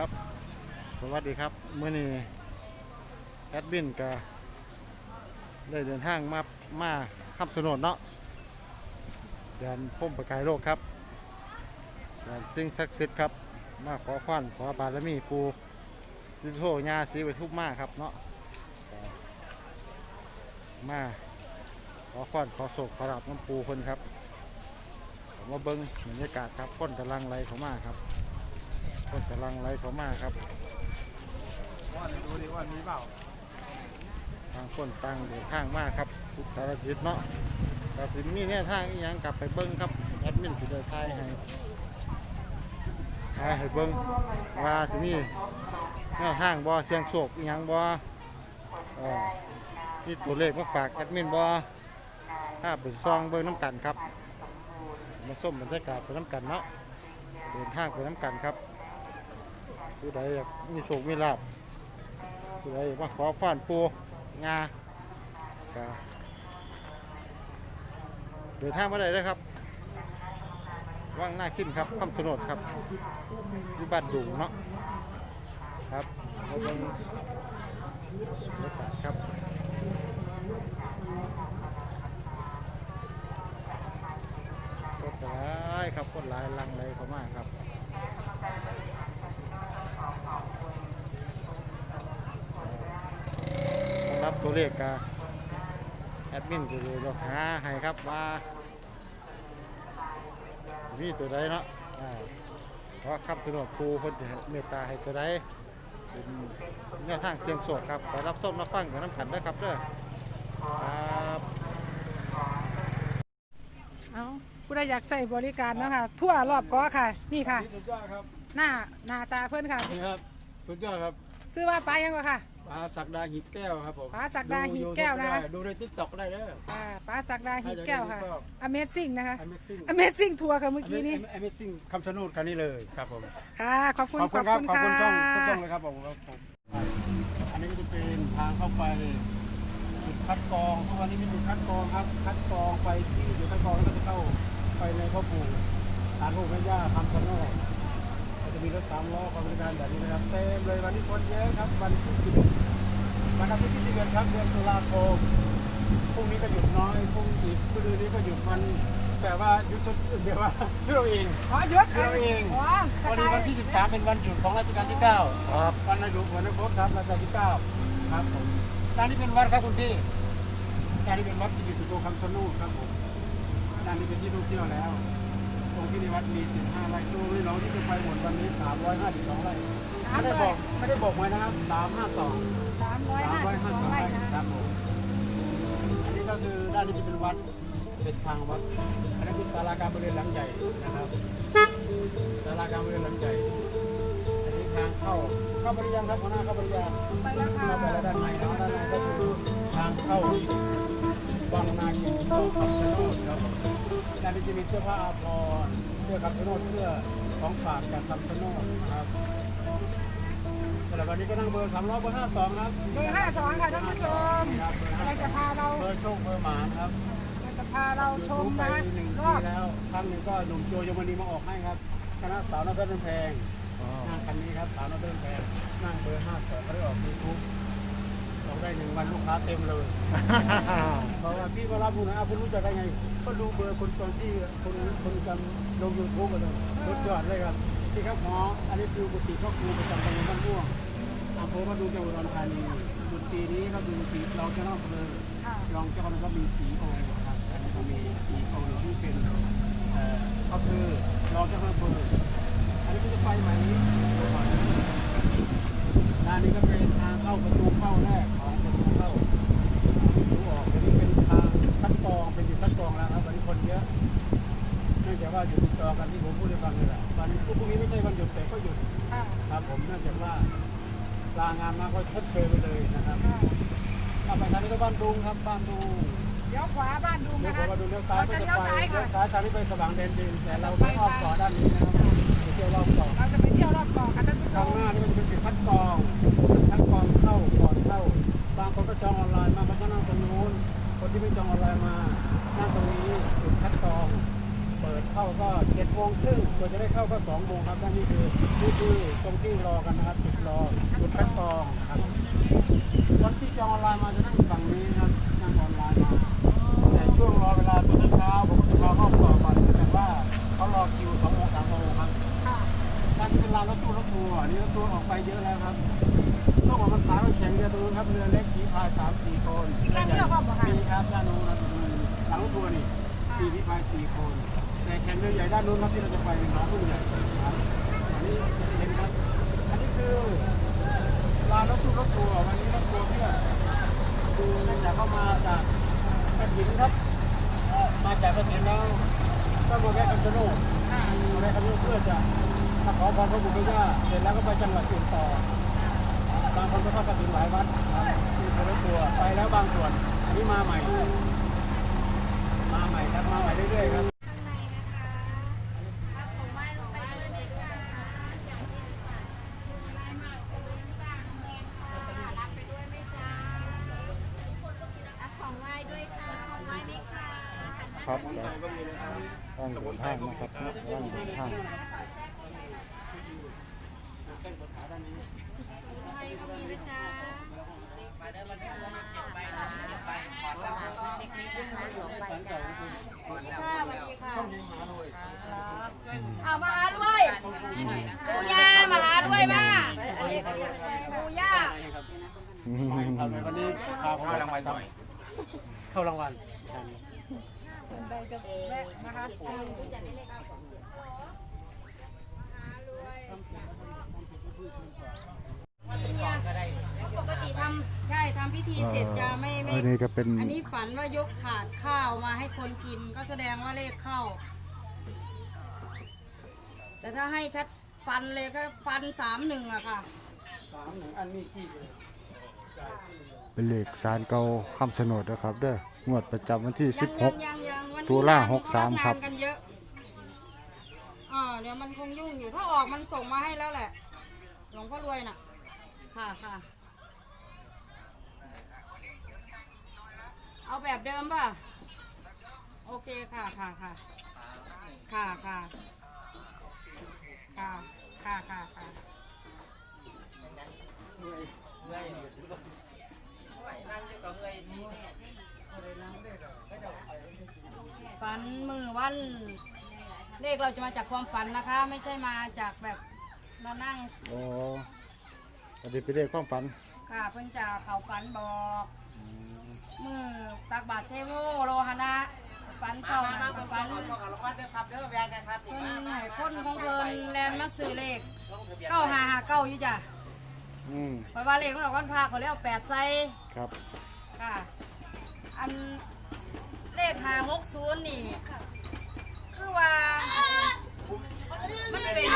ครับ สวัสดีครับเมื่อนี้แอดมินก็ได้เดินทางมามาขับสนนเนาะเดินพุ่มประกายโลกครับเดินสิ่งศักดิ์สิทธิ์ครับมาขอพรขอบารมีปูสิโธญาสีไวทุบมาครับเนาะมาขอพรขอโศกขอรับน้ำปูคนครับผมมาเบิ้งบรรยากาศครับคนกำลังไหลเข้ามาครับ คนกำลังไหลเข้ามาครับว่าดูดิว่ามีเปล่าทางคนต่างเดินทางมาครับทุกสารทิศเนาะแต่สิมีเนี่ยทางอีหยังกลับไปเบิ้งครับแอดมินสิเดินทายให้ทายให้เบิ้งว่าสิมีแนวทางบ่เสียงโศกอีหยังบ่เออนี่ตัวเลขมาฝากแอดมินบ่ถ้าเป็นซองเบิ้งน้ำกันครับ มาส้มบรรยากาศไปน้ำกันเนาะเดินทางไปน้ำกันครับ ผู้ใดอยากมีโชคมีลาภผู้ใดมาขอพรปูงาก็เดินทางมาได้เลยครับ ว่างหน้าขึ้นครับคำสนดครับที่บ้านดุงเนาะครับเราเป็นรรยากาศครับคนหลายครับคนหลายลังเลยเขามากครับ สำหรับตัวเลขกแอดมินก็เลยเราหาให้ครับว่ามีตัวใดเนาะอ่าเพราะคำสนดปูคนจะเมตตาให้ตัวใดเป็นแนวทางเสียงโสดครับไปรับส้มรับฟังกับน้ำขันด้วยครับเด้อครับเอาผู้ใดอยากใส่บริการเนาะคะทั่วรอบเกาะค่ะ นี่ค่ะ สุดยอดครับ หน้าหน้าตาเพื่อนค่ะนี่ครับ สุดยอดครับ ซื้อว่าปลายังวะค่ะ ปลาสักดาหิบแก้วครับผมปลาสักดาหีบแก้วนะคะดูในติ๊กต็อกได้เด้ออ่าปลาสักดาหีบแก้วค่ะ Amazing นะคะ Amazing Amazing ทัวร์ค่ะเมื่อกี้นี้ Amazing คำชะโนดคันนี้เลยครับผมค่ะขอบคุณขอบคุณครับขอบคุณช่องทุกช่องค่ะเลยครับผมครับผมอันนี้ก็จะเป็นทางเข้าไปจุดคัดกรองทุกวันนี้มีจุดคัดกรองครับ คัดกรองไปที่จุดคัดกรองแล้วก็จะเข้าไปในพ่อปู่ฐานลูกแม่ย่าคำชะโนดก็จะ มีรถสามล้อความบริการแบบนี้นะครับเต็มเลยวันนี้คนเยอะครับวันที่สิบวันอาทิตย์ที่สิบเอ็ดครับเดือนตุลาคมพรุ่งนี้ก็หยุดน้อยพรุ่งอีกพรุ่งนี้ก็หยุดวันแต่ว่าหยุดเดี๋ยวว่าเราเองอ๋อยศเราเองอ๋อสวันกานี้ยวันที่13เป็นวันหยุดของรัชกาลที่9ครับวันในหลวงหัวในครบครับรัชกาลที่9ครับผมด้านนี้เป็นวัดครับคุณพี่ด้านนี้เป็นวัดสิริสุโธคำชะโนดครับผมด้านนี้เป็นที่ท่องเที่ยวแล้ว ตรงที่ในวัดมี15ไร่ตู้นี่น้องที่จะไปหมดวันนี้352ไร่ไม่ได้บอกไม่ได้บอกไว้นะครับ352 สามร้อยห้าสิบสอง352ไร่ไร่นะครับผมอันนี้ก็คือด้านนี้จะเป็นวัดเป็นทางวัดอันนี้คือศาลาการบริเวณหลังใหญ่นะครับศาลาการบริเวณหลังใหญ่อันนี้ทางเข้าเข้าบริยังครับหัวหน้าเข้าบริยังไปแล้วค่ะเข้าไปแล้วด้านในนะด้านในก็คือทางเข้าวังนาคินวังคำชะโนดครับผม ด้านนี้จะมีเสื้อผ้าอาภรณ์เสื้อคำชะโนดเสื้อของฝากจากคำชะโนดนะครับสำหรับวันนี้ก็นั่งเบอร์สามร้อยเบอร์ห้าสองครับเบอร์ห้าสองค่ะท่านผู้ชมครับเบอร์อะไรห้าสจะองพาเราเบอร์โชคเบอร์หมานครับเราจะพาเราชมไปนะหนึ่งรปีอบแล้วครั้งหนึ่งก็หนุ่มโจยมณีมาออกให้ครับคณะสาวนักเดินแพงอ๋อนั่งคันนี้ครับสาวนักเดินแพงนั่งเบอร์ห้าสองเขาได้ออกยูทูบ ออกได้หนึ่งวันลูกค้าเต็มเลยบอกว่าพี่มารับคุณนะอะคุณรู้จักได้ไง ก็ดูเบอร์คนตอนที่คนคนจำลงยูทูบกันเลยสุดยอดเลยครับที่ครับหมออันนี้คือกุฏิพ่อครูประจำตำบลบ้านม่วงอำเภอมาดูจังหวัดอุดรธานีดนตรีนี้ครับดนตรีเราจะเล่าเลยค่ะรองเจ้าคณะก็มีสีองค์นะครับอันนี้ก็มีสีองค์หนึ่งที่เป็นเอ่อก็คือรองเจ้าคณะอำเภออันนี้ก็จะไฟไหมด้านนี้ก็เป็นทางเข้าประตูเข้าแรก ดุงครับบ้านดุงเดี๋ยวขวาบ้านดูเลี้ยนะวคะขวาดูเลี้ยวซ้ายเราก็จะจะเลี้ยวไปซ้ายเลี้ค่ะยวซ้ายทางนี้ไปสว่างแดนดินแต่เราไม่อ้อมเกาะด้านนี้นะครับไปเที่ยวรอบเกาะเราจะไปเที่ยวรอบเกาะค่ะท่านผู้ชข้างมหน้านี่มันจะเป็นจุดคัดกรองคัดกรองเข้าก่อนเข้าบางคนก็จองออนไลน์มามันก็นั่งตรงนู้นคนที่ไม่จองออนไลน์มานั่งตรงนี้จุดคัดกรอง เปิดเข้าก็เจ็ดโมงครึ่งกว่าจะได้เข้าก็สอง2โมงครับด้านนี้คือนี่คือตรงที่รอกันนะครับจุดรอจุดคัดกรองนะครับ คนที่จองออนไลน์มาจะนั่งอยู่ฝั่งนี้นะครับนั่งออนไลน์มาแต่ช่วงรอเวลาตอนเช้าผมก็จะพาครอบครัวก่อนแต่ว่าเขารอคิว2โมง3โมงครับค่ะการที่เป็นรางรถตู้รถทัวร์นี่รถทัวร์ออกไปเยอะแล้วครับช่วงของมันสายมันแข่งเรือตรงนู้นครับเรือเล็กผีพายสามสี่คนนั่งเที่ยวพร้อมบ่คะมีครับด้านนู้นครับหลังรถทัวร์นี่สี่ผีพายสี่คน แต่แข่งเรือใหญ่ด้านนู้นครับที่เราจะไปหารุ่นใหญ่ครับอันนี้จะเห็นครับอันนี้คือ รางรถตู้รถทัวร์วันนี้รถทัวร์เพื่อดูจากเข้ามาจากกระถินครับ มาจากกระถินแล้วก็มาแวะคำชะโนดมาแวะคำชะโนดเพื่อจะมาขอพรพระบุตรย่าเสร็จแล้วก็ไปจังหวัดอื่นต่อบางคนก็เข้ากระถินหลายวัดมีรถทัวร์ไปแล้วบางส่วนอันนี้มาใหม่ มาใหม่ครับมาใหม่เรื่อยๆครับ ของไหว้ด้วยค่ะของไหว้ไหมคะ ครับต้องเดินทางนะครับต้องเดินทางไหว้ก็มีนะจ๊ะเด็กๆขึ้นมาสองใบจ้าสวัสดีค่ะสวัสดีค่ะเอามาหาด้วยปูย่ามาหาด้วยมาปูย่าเอาเลยวันนี้พาเข้ารางวัลหน่อยเข้ารางวัล ใดจะแวะนะคะปกติทำใช่ทำพิธีเสร็จจะไม่ไม่ อันนี้ก็เป็น อันนี้ฝันว่ายกถาดข้าวมาให้คนกินก็แสดงว่าเลขเข้า แต่ถ้าให้ชัดฟันเลยก็ฟันสามหนึ่งอะค่ะสามหนึ่งอันนี้ขี้เลยเป็นเลขสารเก่าคำชะโนดนะครับเด้องวดประจำวันที่ ยังยังยังยังวันนี้ ตุลาหกสามครับ งนเยอะเออเดี๋ยวมันคงยุ่งอยู่ ถ้าออกมันส่งมาให้แล้วแหละ หลวงพ่อรวยน่ะ ค่ะค่ะ เอาแบบเดิมป่ะ โอเคค่ะค่ะค่ะ ค่ะค่ะ ค่ะค่ะค่ะค่ะนั่งอยู่กับเมื่อยนี่ ฝันมือวัน เลขเราจะมาจากความฝันนะคะ ไม่ใช่มาจากแบบมานั่ง16โอ้อันนี้เป็นเลขความฝันค่ะเพิ่นจะเขาฝันบอกมือตักบาทเทโวโลหณะฝันเศร้าน่ะก็ฝันเพิ่นให้คนของเพิ่นแลนมาซื้อเลขเก้าหาหาเก้าอยู่จ้ะอืมไปว่าเลขของเราวันพาเขาเรียกแปดไซครับค่ะ อันเลขหาหกศูนย์นี่ คือว่า มันเป็น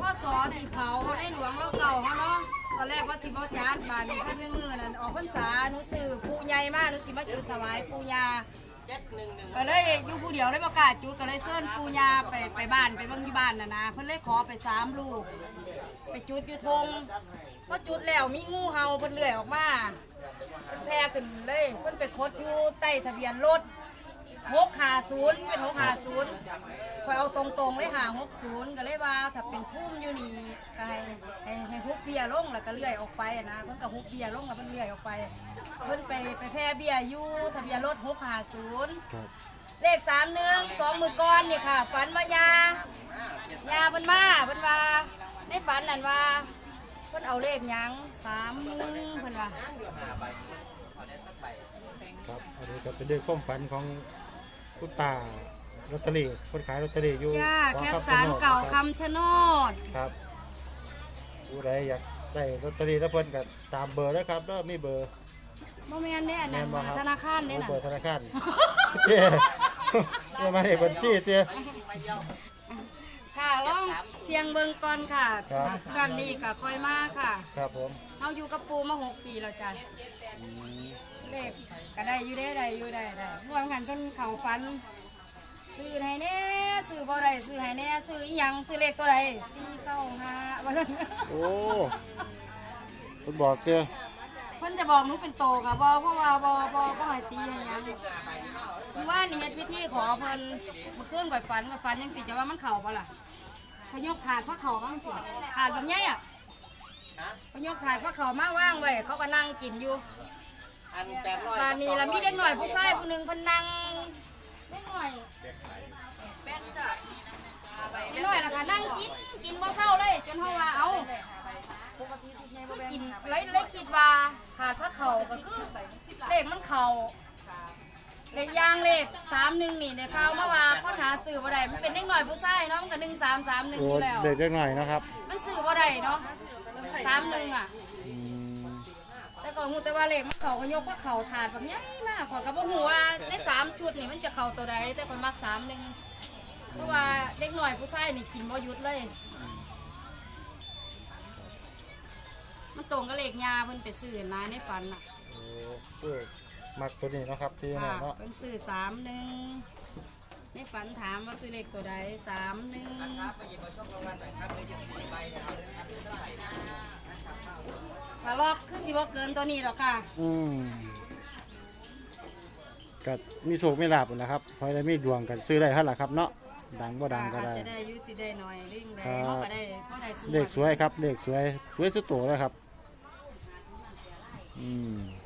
พ่อสอที่เผาในหลวงเราเก่าเขาเนาะ ตอนแรกว่าสิบจานบานนี้เพิ่นไม่มือนั่นออกพรรษาหนูซื้อผู้ใหญ่มากหนูสิมาจุดถวายปู่ย่าก็เลยอยู่ผู้เดียวเลยประกล้าศจุดก็เลยเชิญปู่ย่าไปไปบ้านไปเบิ่งที่บ้านน่ะนะเพิ่นเลยขอไปสามลูก ไปจุดอยู่ทงพอจุดแล้วมีงูเห่าเพิ่นเลื่อยออกมา เพิ่นแพร่ขึ้นเลยเพิ่นไปคดอยู่ใต้ทะเบียนรถหกหาศูนย์เป็นหกหาศูนย์คอยเอาตรงๆเลยหาหกศูนย์ก็เลยว่าถ้าเป็นพุ่มอยู่นี่ก็ให้ให้ให้ฮุบเบียร์ลงแล้วก็เลื่อยออกไปอะนะเพิ่นก็ฮุบเบียร์ลงแล้วเพิ่นเลื่อยออกไป เพิ่นไปไปแพร่เบียร์อยู่ทะเบียนรถหกหาศูนย์ครับเลขสามหนึ่งสองมือก้อนนี่ค่ะ ฝันว่ายายาเพิ่นมาเพิ่นว่าในฝันนั่นว่าเพิ่นเอาเลขหยังสามหนึ่งเพิ่นว่าครับอันนี้ก็เป็นเลขความฝันของคุณตาลอตเตอรี่คนขายลอตเตอรี่อยู่จ้าของแคทคำชะสารโนดเก่าครับคำชะโนดครับผู้ใดอยากได้ลอตเตอรี่แล้วเพิ่นก็ตามเบอร์แล้วครับแล้วมีเบอร์โมเมนเนี่ยอันนั้นแม่นบ่ครับธนาคารเนี่ยโอ้น่ะ เบอร์ธนาคารเตี้ยเตี้ยมาในบัญชีเตี้ย ค่ะลองเสียงเบิงก่อนค่ะครับด้านนี้ค่ะค่อยมาค่ะครับผมเฮาอยู่กับปูมาหกปีแล้วจ้ะเลขก็ได้อยู่ได้ได้อยู่ได้ได้รวมกันจนเขาฟันซื้อให้แน่ซื้อบ่ได้ซื้อให้แน่ซื้ออีหยังซื้อเลขตัวใดสี่เก้าห้าว่าซั่นโอ้คุณบอกเตี้ยเพิ่นจะบอกหนูเป็นโตค่ะบ่เพราะว่าบ่บ่บ่ให้ตีให้หยังเมื่อว่านนี่เฮ็ดพิธีขอเพิ่นเมื่อคืนก่อยฝันก่อยฝันจังสิจะว่ามันเข้าบ่ล่ะพยกถาดพระเขาบ้างสิถาดแบบเนี้ยอะพยกถาดพระเขามาว่างไว้เขาก็นั่งกินอยู่อันแปดร้อยตอนนี้เรามีเด็กหน่อยผู้ชายผู้หนึ่งเพนนั่งเด็กหน่อยเด็กหน่อยล่ะค่ะนั่งกินกินบ่เศร้าเลยจนเขาว่าเอาคือกินเลยเลยคิดว่า ถาดพระเขาก็คือเลขมันเข่าเลขยางเลขสามหนึ่งนี่เดี๋ยวเขามาว่าเขาหาสื่อบ่ได้มันเป็นเด็กหน่อยผู้ชายเนาะมันก็หนึ่งสามสามหนึ่งโอ้อยู่แล้ว เด็กเล็กหน่อยนะครับมันสื่อบ่ได้เนาะสามหนึ่งอะ อืมแต่ก็หูแต่ว่าเลขมันเขาก็ยกว่าเขาถาดแบบใหญ่มากขอยก็บ่ฮู้ว่าในสามชุดนี่มันจะเข้าตัวใดแต่คนมักสามหนึ่งเพราะว่าเด็กหน่อยผู้ชายนี่กินบ่หยุดเลย มันตรงกับเลขยาเพิ่นไปซื้อนะในฝันน่ะโอ้เออมักตัวนี้เนาะครับที่ค่ะนี่เนาะเพิ่นซื้อสามหนึ่งในฝันถามว่าซื้อเลขตัวใดสามหนึ่งถ้าลอกคือสิบ่เกินตัวนี้หรอกค่ะ อืมก็มีโชคมีลาบนั่นแหละครับพอได้มีดวงกันซื้อได้เท่าไหร่ครับเนาะดังบ่ดังก็อาจได้จะได้อยุติได้หน่อยริ่งได้ครับเขาก็ได้เขาได้สูงเลขสวยครับเลขสวยสวยสุดโตแล้วครับ อืม